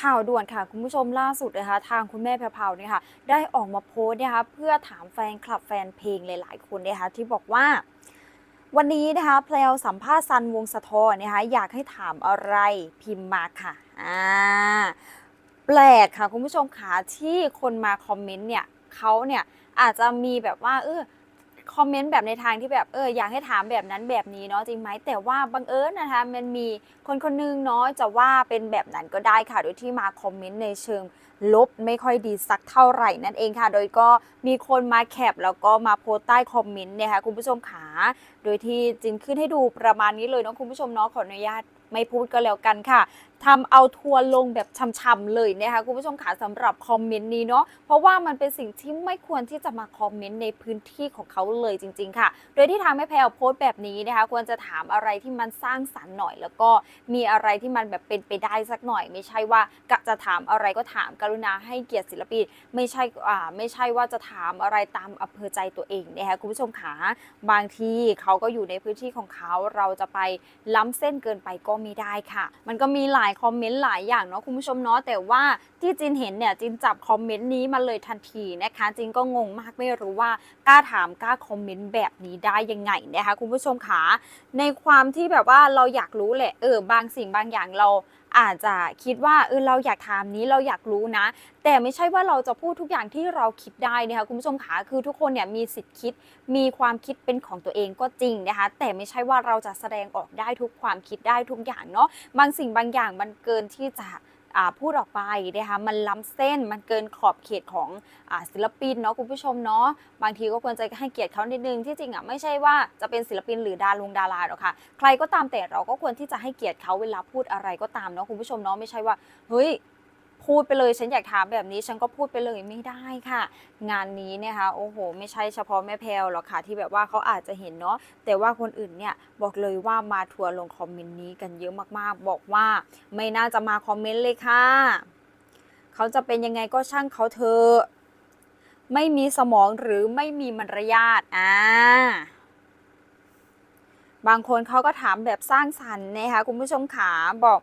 ข่าวด่วนค่ะ คุณผู้ชมล่าสุดนะคะ ทางคุณแม่แพรวเนี่ยค่ะ ได้ออกมาโพสต์นะคะเพื่อถามแฟนคลับแฟนเพลงหลาย ๆ คนนะคะที่บอกว่า วันนี้นะคะเพลวสัมภาษณ์ซันวงสะทอนนะคะอยากให้ถามอะไรพิมพ์มาค่ะอ่าแปลกค่ะคุณผู้ชมค่ะที่คนมาคอมเมนต์เนี่ยเขาเนี่ยอาจจะมีแบบว่าเออ คอมเมนต์แบบในทางที่แบบเอออยากให้ถามแบบนั้นแบบนี้เนาะจริงไหมแต่ว่าบังเอิญนะคะมันมีคนคนหนึงเนาะจะว่าเป็นแบบนั้นก็ได้ค่ะโดยที่มาคอมเมนต์ในเชิงลบไม่ค่อยดีสักเท่าไหร่นั่นเองค่ะ โดยก็มีคนมาแคปแล้วก็มาโพสใต้คอมเมนต์เนี่ยค่ะคุณผู้ชมขา โดยที่จินขึ้นให้ดูประมาณนี้เลยเนาะคุณผู้ชมเนาะขออนุญาตไม่พูดก็แล้วกันค่ะ ทำเอาทัวร์ลงแบบช่ำๆเลยนะคะคุณผู้ชมขาสำหรับคอมเมนต์นี้เนาะเพราะว่ามันเป็นสิ่งที่ไม่ควรที่จะมาคอมเมนต์ในพื้นที่ของเขาเลยจริง ๆ ค่ะ โดยที่ทางแม่แพลวโพสต์แบบนี้นะคะ ควรจะถามอะไรที่มันสร้างสรรค์หน่อย แล้วก็มีอะไรที่มันแบบเป็นไปได้สักหน่อย ไม่ใช่ว่ากะจะถามอะไรก็ถามกรุณาให้เกียรติศิลปินไม่ใช่อ่าไม่ใช่ว่าจะถามอะไรตามอำเภอใจตัวเองนะคะคุณผู้ชมขาบางทีเขาก็อยู่ในพื้นที่ของเขาเราจะไปล้ำเส้นเกินไปก็ไม่ได้ค่ะ มันก็มีหลายายคอมเมนต์หลายอย่างเนาะคุณผู้ชมเนาะแต่ว่าที่จินเห็นเนี่ยจินจับคอมเมนต์นี้มาเลยทันทีนะคะจินก็งงมากไม่รู้ว่ากล้าถามกล้าคอมเมนต์แบบนี้ได้ยังไงนะคะคุณผู้ชมขาในความที่แบบว่าเราอยากรู้แหละเออบางสิ่งบางอย่างเรา อาจจะคิดว่าเออเราอยากถามนี้เราอยากรู้นะ แต่ไม่ใช่ว่าเราจะพูดทุกอย่างที่เราคิดได้นะคะคุณผู้ชมขาคือทุกคนเนี่ยมีสิทธิ์คิด มีความคิดเป็นของตัวเองก็จริงนะคะ แต่ไม่ใช่ว่าเราจะแสดงออกได้ทุกความคิดได้ทุกอย่างเนาะบางสิ่งบางอย่างมันเกินที่จะ พูดออกไปนะคะมันล้ำเส้นมันเกินขอบเขตของอศิลปินเนาะคุณผู้ชมเนาะบางทีก็ควรจะให้เกียรติเขานิดนึงที่จริงอะไม่ใช่ว่าจะเป็นศิลปินหรือดารุงดาราหรอกค่ะ ใครก็ตามแต่เราก็ควรที่จะให้เกียรติเขาเวลาพูดอะไรก็ตามเนาะคุณผู้ชมเนาะไม่ใช่ว่าเฮ้ย พูดไปเลยฉันอยากถามแบบนี้ฉันก็พูดไปเลยไม่ได้ค่ะ งานนี้เนี่ยค่ะโอ้โห ไม่ใช่เฉพาะแม่แพลวหรอกค่ะที่แบบว่าเขาอาจจะเห็นเนาะแต่ว่าคนอื่นเนี่ยบอกเลยว่ามาทัวร์ลงคอมเมนต์นี้กันเยอะมากๆ บอกว่าไม่น่าจะมาคอมเมนต์เลยค่ะเขาจะเป็นยังไงก็ช่างเขาเถอะไม่มีสมองหรือไม่มีมารยาทอ่าบางคนเขาก็ถามแบบสร้างสรรค์นะคะคุณผู้ชมขาบอก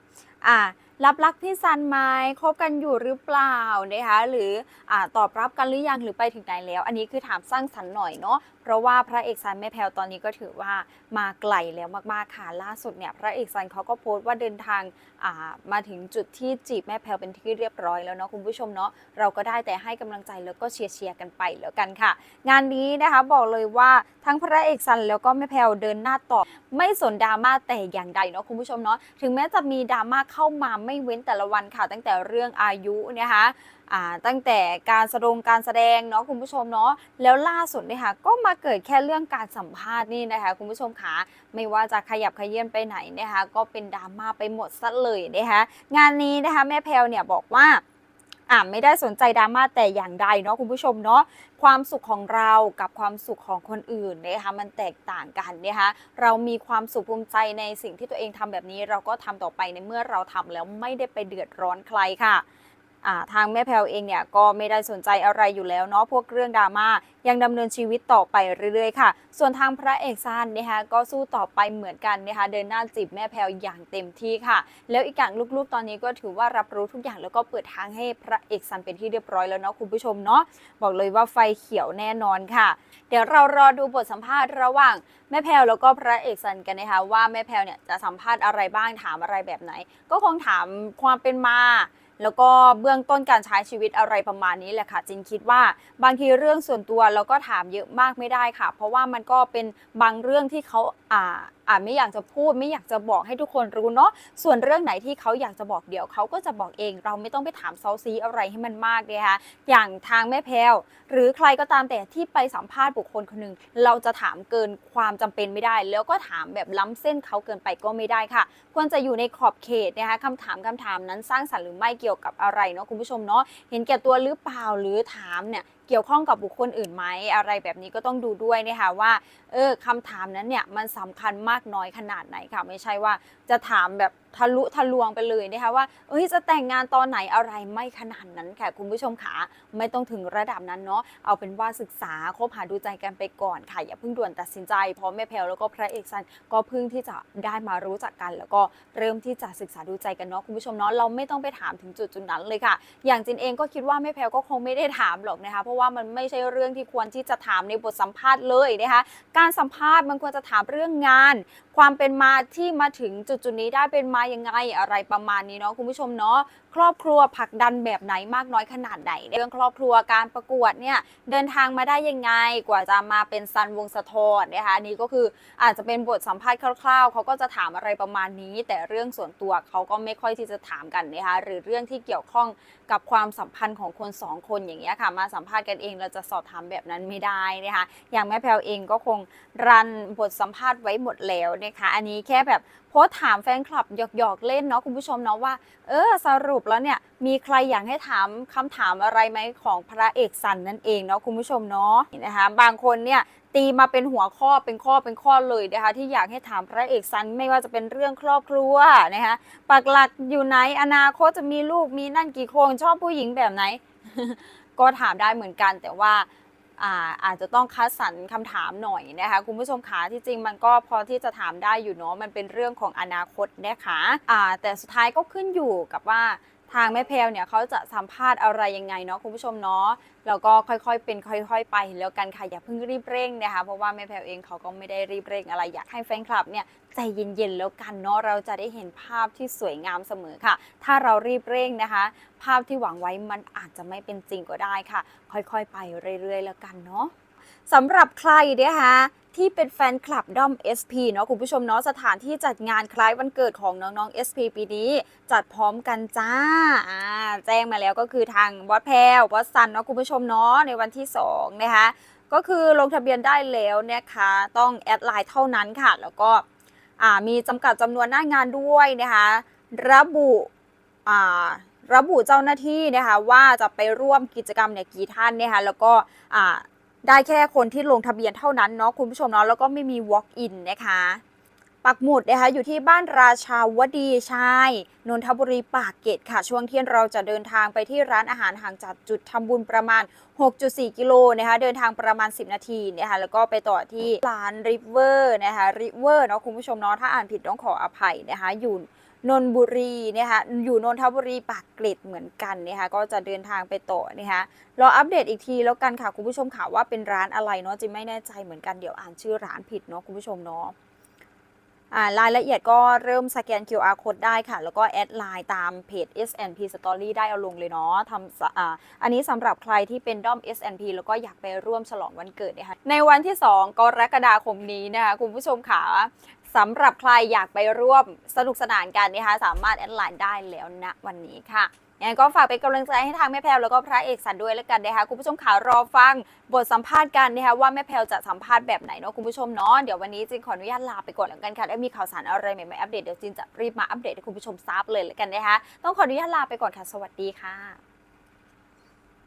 อ่า รับรักพี่ซันไหมคบกันอยู่หรือเปล่านะคะหรืออตอบรับกันหรือยังหรือไปถึงไหนแล้ว อันนี้คือถามสร้างสรรค์หน่อยเนาะเพราะว่าพระเอกซันแม่แพลวตอนนี้ก็ถือว่ามาไกลแล้วมากๆค่ะล่าสุดเนี่ยพระเอกซันเขาก็โพสต์ว่าเดินทางามาถึงจุดที่จีบแม่แพลวเป็นที่เรียบร้อยแล้วเนาะคุณผู้ชมเนาะเราก็ได้แต่ให้กำลังใจแล้วก็เชียร์เชียร์กันไปแล้วกันค่ะ งานนี้นะคะบอกเลยว่าทั้งพระเอกซันแล้วก็แม่แพลวเดินหน้าต่อไม่สนดราม่าแต่อย่างใดเนาะคุณผู้ชมเนาะถึงแม้จะมีดราม่าเข้ามาไม่เว้นแต่ละวันค่ะ ตั้งแต่เรื่องอายุนะคะอ่าตั้งแต่การแสดงการแสดงเนาะคุณผู้ชมเนาะแล้วล่าสุดเนี่ยค่ะก็มาเกิดแค่เรื่องการสัมภาษณ์นี่นะคะคุณผู้ชมคะไม่ว่าจะขยับขยื่นไปไหนนะคะก็เป็นดราม่าไปหมดซะเลยนะคะงานนี้นะคะแม่แพลวเนี่ยบอกว่า อ่าไม่ได้สนใจดราม่าแต่อย่างใดเนาะคุณผู้ชมเนาะความสุขของเรากับความสุขของคนอื่นนะคะมันแตกต่างกันนะคะเรามีความสุขภูมิใจในสิ่งที่ตัวเองทำแบบนี้ เราก็ทำต่อไปในเมื่อเราทำแล้วไม่ได้ไปเดือดร้อนใครค่ะ ทางแม่แพลวเองเนี่ยก็ไม่ได้สนใจอะไรอยู่แล้วเนาะพวกเรื่องดราม่ายังดำเนินชีวิตต่อไปเรื่อยๆค่ะ ส่วนทางพระเอกซันนะคะก็สู้ต่อไปเหมือนกันนะคะเดินหน้าจีบแม่แพลวอย่างเต็มที่ค่ะ แล้วอีกอย่างลูกๆ ตอนนี้ก็ถือว่ารับรู้ทุกอย่างแล้วก็เปิดทางให้พระเอกซันเป็นที่เรียบร้อยแล้วเนาะคุณผู้ชมเนาะบอกเลยว่าไฟเขียวแน่นอนค่ะ เดี๋ยวเรารอดูบทสัมภาษณ์ระหว่างแม่แพลวแล้วก็พระเอกซันกันนะคะว่าแม่แพลวเนี่ยจะสัมภาษณ์อะไรบ้างถามอะไรแบบไหน ก็คงถามความเป็นมา แล้วก็เบื้องต้นการใช้ชีวิตอะไรประมาณนี้แหละค่ะจินคิดว่าบางทีเรื่องส่วนตัวเราก็ถามเยอะมากไม่ได้ค่ะ เพราะว่ามันก็เป็นบางเรื่องที่เขาอ่า อ่าไม่อยากจะพูดไม่อยากจะบอกให้ทุกคนรู้เนาะส่วนเรื่องไหนที่เขาอยากจะบอกเดี๋ยวเขาก็จะบอกเอง เราไม่ต้องไปถามเซาซีอะไรให้มันมากเลยค่ะอย่างทางแม่แพลวหรือใครก็ตามแต่ที่ไปสัมภาษณ์บุคคลคนหนึ่งเราจะถามเกินความจำเป็นไม่ได้ แล้วก็ถามแบบล้ำเส้นเขาเกินไปก็ไม่ได้ค่ะ ควรจะอยู่ในขอบเขตนะคะคำถามคำถามนั้นสร้างสรรค์หรือไม่เกี่ยวกับอะไรเนาะคุณผู้ชมเนาะเห็นแก่ตัวหรือเปล่าหรือถามเนี่ย เกี่ยวข้องกับบุคคลอื่นไหมอะไรแบบนี้ก็ต้องดูด้วยนะคะว่าเออคำถามนั้นเนี่ยมันสำคัญมากน้อยขนาดไหนค่ะไม่ใช่ว่าจะถามแบบ ทะลุทะลวงไปเลยนะคะว่าเอ้ยจะแต่งงานตอนไหนอะไรไม่ขนาดนั้นค่ะคุณผู้ชมขาไม่ต้องถึงระดับนั้นเนาะเอาเป็นว่าศึกษาคบหาดูใจกันไปก่อนค่ะอย่าเพิ่งด่วนตัดสินใจเพราะแม่แพลวแล้วก็พระเอกซันก็เพิ่งที่จะได้มารู้จักกัน แล้วก็เริ่มที่จะศึกษาดูใจกันเนาะคุณผู้ชมเนาะเราไม่ต้องไปถามถึงจุดจุดนั้นเลยค่ะ อย่างจินเองก็คิดว่าแม่แพลวก็คงไม่ได้ถามหรอกนะคะเพราะว่ามันไม่ใช่เรื่องที่ควรที่จะถามในบทสัมภาษณ์เลยนะคะการสัมภาษณ์มันควรจะถามเรื่องงาน ความเป็นมาที่มาถึงจุดจุดนี้ได้เป็นมายังไงอะไรประมาณนี้เนาะคุณผู้ชมเนาะครอบครัวผลักดันแบบไหนมากน้อยขนาดไหน เรื่องครอบครัวการประกวดเนี่ยเดินทางมาได้ยังไงกว่าจะมาเป็นซันวงสะทอนนะคะนี่ก็คืออาจจะเป็นบทสัมภาษณ์คร่าวๆเขาก็จะถามอะไรประมาณนี้ แต่เรื่องส่วนตัวเขาก็ไม่ค่อยที่จะถามกันนะคะหรือเรื่องที่เกี่ยวข้องกับความสัมพันธ์ของคนสองคนอย่างเงี้ยค่ะมาสัมภาษณ์กันเองเราจะสอบถามแบบนั้นไม่ได้นะคะอย่างแม่แพลวเองก็คงรันบทสัมภาษณ์ไว้หมดแล้วนะคะอันนี้แค่แบบ พสต์ถามแฟนคลับหยอกๆเล่นเนาะคุณผู้ชมเนาะว่า เออสรุปแล้วเนี่ยมีใครอยากให้ถามคำถามอะไรไหมของพระเอกสันนั่นเองเนาะคุณผู้ชมเนาะนะคะบางคนเนี่ยตีมาเป็นหัวข้อเป็นข้อเป็นข้อเลยนะคะที่อยากให้ถามพระเอกสันไม่ว่าจะเป็นเรื่องครอบครัวนะคะปักหลักอยู่ไหนอนาคตจะมีลูกมีนั่นกี่คนชอบผู้หญิงแบบไหน ก็ถามได้เหมือนกันแต่ว่า อาจจะต้องคัดสรรคำถามหน่อยนะคะคุณผู้ชมคะที่จริงมันก็พอที่จะถามได้อยู่เนาะมันเป็นเรื่องของอนาคตนะคะแต่สุดท้ายก็ขึ้นอยู่กับว่าทางแม่แพลเนี่ยเขาจะสัมภาษณ์อะไรยังไงเนาะคุณผู้ชมเนาะแล้วก็ค่อยๆเป็นค่อย ๆ ไปแล้วกันค่ะอย่าเพิ่งรีบเร่งนะคะเพราะว่าแม่แพลเองเขาก็ไม่ได้รีบเร่งอะไรอยากให้แฟนคลับเนี่ย ใจเย็นๆแล้วกันเนาะเราจะได้เห็นภาพที่สวยงามเสมอค่ะ ถ้าเรารีบเร่งนะคะ ภาพที่หวังไว้มันอาจจะไม่เป็นจริงก็ได้ค่ะ ค่อยๆ ไปเรื่อยๆ แล้วกันเนาะสำหรับใครนะคะที่เป็นแฟนคลับด้อม SP เนาะคุณผู้ชมเนาะสถานที่จัดงานคล้ายวันเกิดของน้องๆ SP ปีนี้ จัดพร้อมกันจ้าอ่าแจ้งมาแล้วก็คือทางบอสแพลวบอสซันเนาะคุณผู้ชมเนาะในวันที่2นะคะก็คือลงทะเบียนได้แล้วนะคะ ต้องแอดไลน์เท่านั้นค่ะ แล้วก็ มีจำกัดจำนวนหน้างานด้วยนะคะระบุระบุเจ้าหน้าที่นะคะว่าจะไปร่วมกิจกรรมเนี่ยกี่ท่านนะคะแล้วก็ได้แค่คนที่ลงทะเบียนเท่านั้นเนาะคุณผู้ชมเนาะแล้วก็ไม่มี walk in นะคะ ปักหมุดนะคะอยู่ที่บ้านราชาวดีชายนนทบุรีปากเกร็ดค่ะ ช่วงเที่ยงเราจะเดินทางไปที่ร้านอาหารห่างจากจุดทำบุญประมาณ 6.4 กิโลนะคะเดินทางประมาณ 10 นาทีนะคะแล้วก็ไปต่อที่ร้านริเวอร์นะคะริเวอร์เนาะคุณผู้ชมเนาะถ้าอ่านผิดต้องขออภัยนะคะอยู่นนบุรีนะคะอยู่นนทบุรีปากเกร็ดเหมือนกันนะคะก็จะเดินทางไปต่อนะคะรออัปเดตอีกทีแล้วกันค่ะคุณผู้ชมค่ะว่าเป็นร้านอะไรเนาะจิไม่แน่ใจเหมือนกันเดี๋ยวอ่านชื่อร้านผิดเนาะคุณผู้ชมเนาะ รายละเอียดก็เริ่มสแกน QR code ได้ค่ะ แล้วก็แอดไลน์ตามเพจ S&P Story ได้เอาลงเลยเนาะทำออันนี้สำหรับใครที่เป็นด้อม S&P แล้วก็อยากไปร่วมฉลองวันเกิดนะคะในวันที่ 2 กรกฎาคมนี้นะคะคุณผู้ชมค่ะสำหรับใครอยากไปร่วมสนุกสนานกันนะคะสามารถแอดไลน์ได้แล้วณวันนี้ค่ะ ยังไงก็ฝากเป็นกำลังใจให้ทางแม่แพลวแล้วก็พระเอกสันด้วยแล้วกันนะคะคุณผู้ชมขารอฟังบทสัมภาษณ์กันนะคะว่าแม่แพลวจะสัมภาษณ์แบบไหนเนาะคุณผู้ชมเนาะเดี๋ยววันนี้จินขออนุญาตลาไปก่อนแล้วกันค่ะแล้วมีข่าวสารอะไรใหม่ๆอัปเดตเดี๋ยวจินจะรีบมาอัปเดตให้คุณผู้ชมทราบเลยแล้วกันนะคะต้องขออนุญาตลาไปก่อนค่ะสวัสดีค่ะ